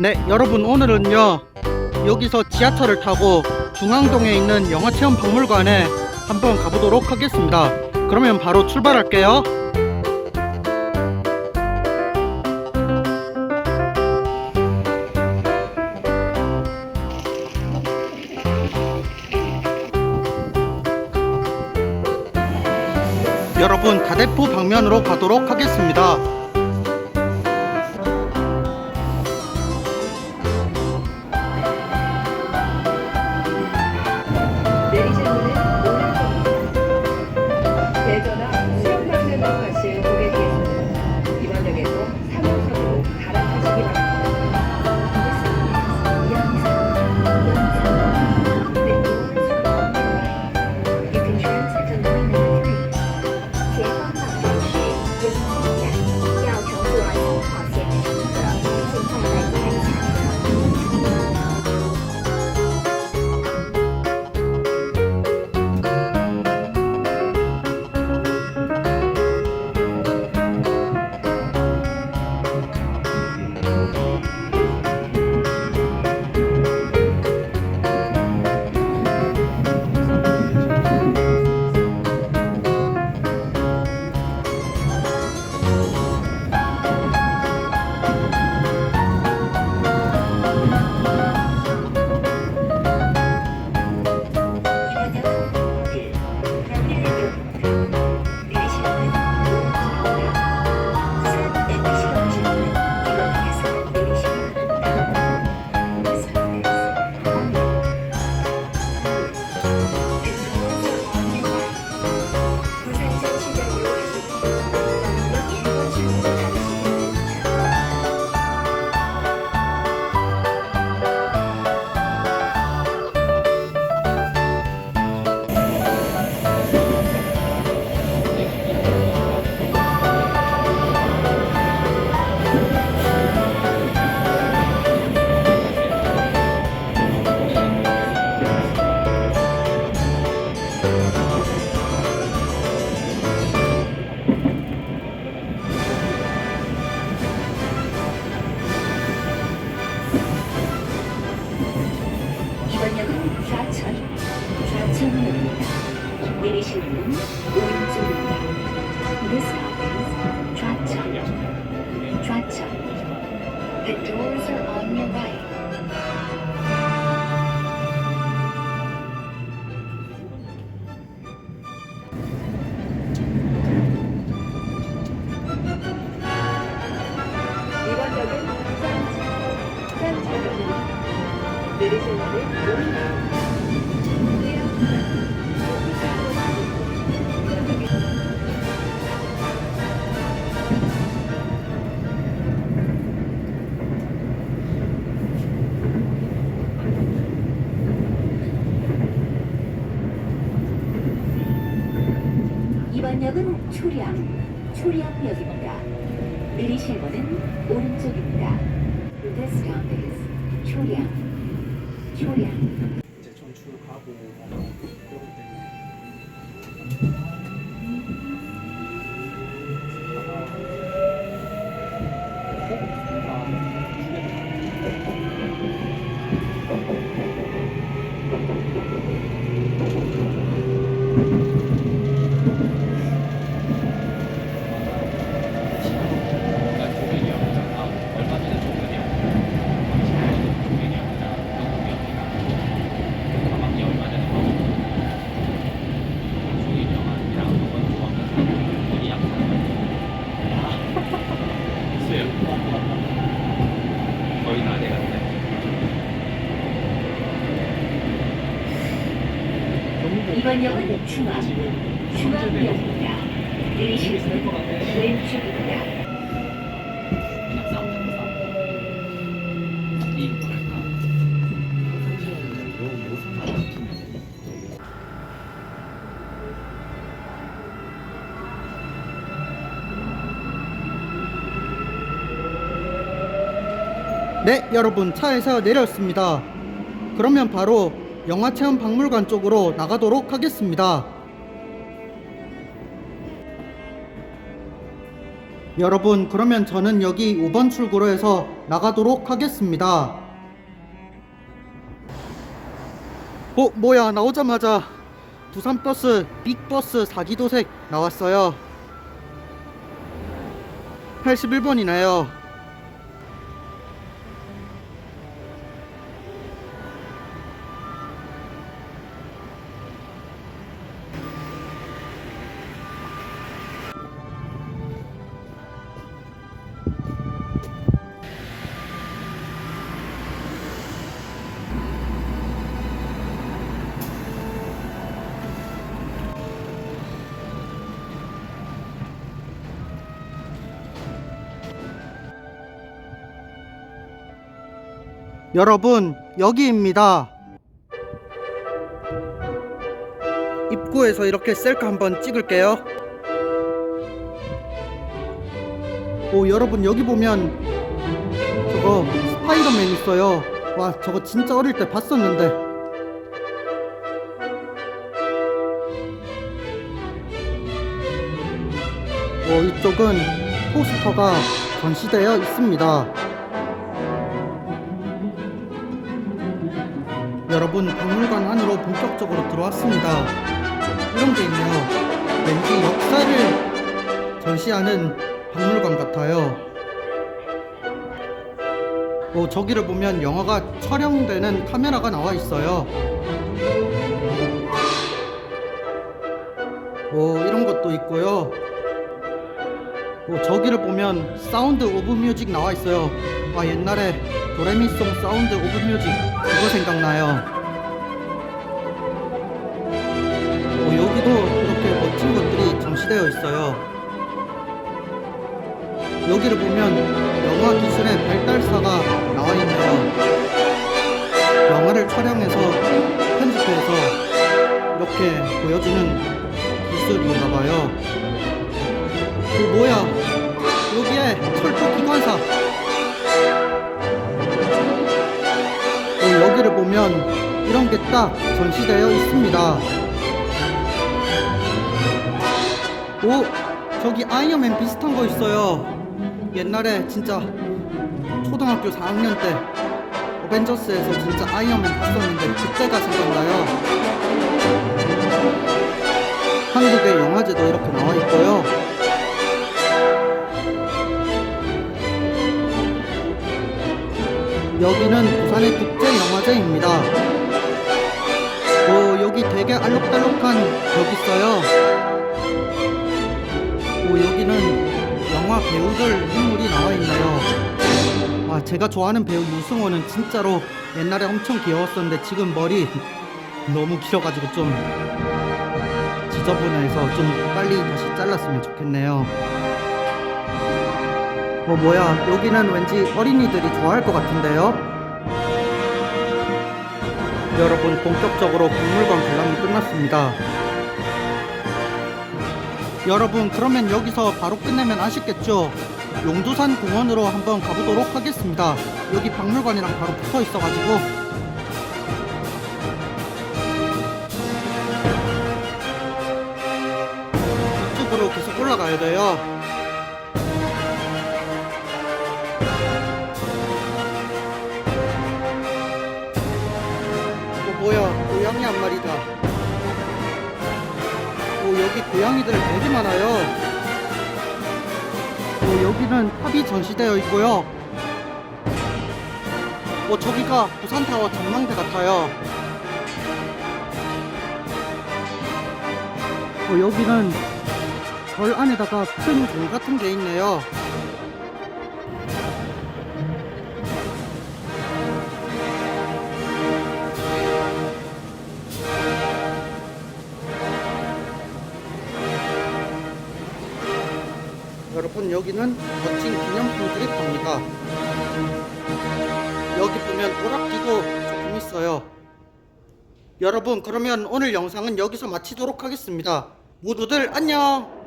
네, 여러분 오늘은요. 여기서 지하철을 타고 중앙동에 있는 영화체험 박물관에 한번 가보도록 하겠습니다. 그러면 바로 출발할게요. 여러분 다대포 방면으로 가도록 하겠습니다. 이번 역은 초량, 초량역입니다. 내리실 문은 오른쪽입니다. This stop 초량, 초량. 이제 전출 가고 그렇기 때문에 거의 다 돼갔네. 이번 역은 중앙, 중앙역입니다. 내리실 문은 왼쪽입니다. 그냥 싸우자, 싸우자. 이 네, 여러분 차에서 내렸습니다. 그러면 바로 영화체험 박물관 쪽으로 나가도록 하겠습니다. 여러분 그러면 저는 여기 5번 출구로 해서 나가도록 하겠습니다 어 뭐야 나오자마자 부산버스 빅버스 4기도색 나왔어요 81번이네요 여러분 여기입니다. 입구에서 이렇게 셀카 한번 찍을게요. 오 여러분 여기 보면 저거 스파이더맨 있어요. 와 저거 진짜 어릴 때 봤었는데. 오 이쪽은 포스터가 전시되어 있습니다 여러분 박물관 안으로 본격적으로 들어왔습니다. 이런 게 있네요. 왠지 역사를 전시하는 박물관 같아요. 어, 저기를 보면 영화가 촬영되는 카메라가 나와 있어요. 오, 이런 것도 있고요. 오, 저기를 보면 사운드 오브 뮤직 나와 있어요. 아, 옛날에 도레미송 사운드 오브 뮤직 그거 생각나요. 오, 여기도 이렇게 멋진 것들이 전시되어 있어요. 여기를 보면 영화 기술의 발달사가 나와 있네요. 영화를 촬영해서 편집해서 이렇게 보여주는 기술인가 봐요. 그 뭐야? 여기에 철도 기관사. 어, 여기를 보면 이런 게 딱 전시되어 있습니다. 오, 저기 아이언맨 비슷한 거 있어요. 옛날에 진짜 초등학교 4학년 때 어벤져스에서 진짜 아이언맨 봤었는데 그때가 생각나요. 한국의 영화제도 이렇게 나와 있고요. 여기는 부산의 국제영화제입니다. 오, 여기 되게 알록달록한 벽 있어요. 오, 여기는 영화 배우들 인물이 나와 있네요. 와, 제가 좋아하는 배우 유승호는 진짜로 옛날에 엄청 귀여웠었는데 지금 머리 너무 길어가지고 좀 지저분해서 좀 빨리 다시 잘랐으면 좋겠네요. 어 뭐야. 여기는 왠지 어린이들이 좋아할 것 같은데요? 여러분 본격적으로 박물관 관람이 끝났습니다. 여러분 그러면 여기서 바로 끝내면 아쉽겠죠? 용두산 공원으로 한번 가보도록 하겠습니다. 여기 박물관이랑 바로 붙어 있어 가지고. 이쪽으로 계속 올라가야 돼요 어 뭐야 고양이 한 마리다. 오 여기 고양이들 되게 많아요. 오 여기는 탑이 전시되어 있고요. 오 저기가 부산타워 전망대 같아요. 오 여기는 절 안에다가 큰공 같은 게 있네요 여러분 여기는 멋진 기념품들이 팝니다. 여기 보면 오락기도 조금 있어요. 여러분 그러면 오늘 영상은 여기서 마치도록 하겠습니다. 모두들 안녕!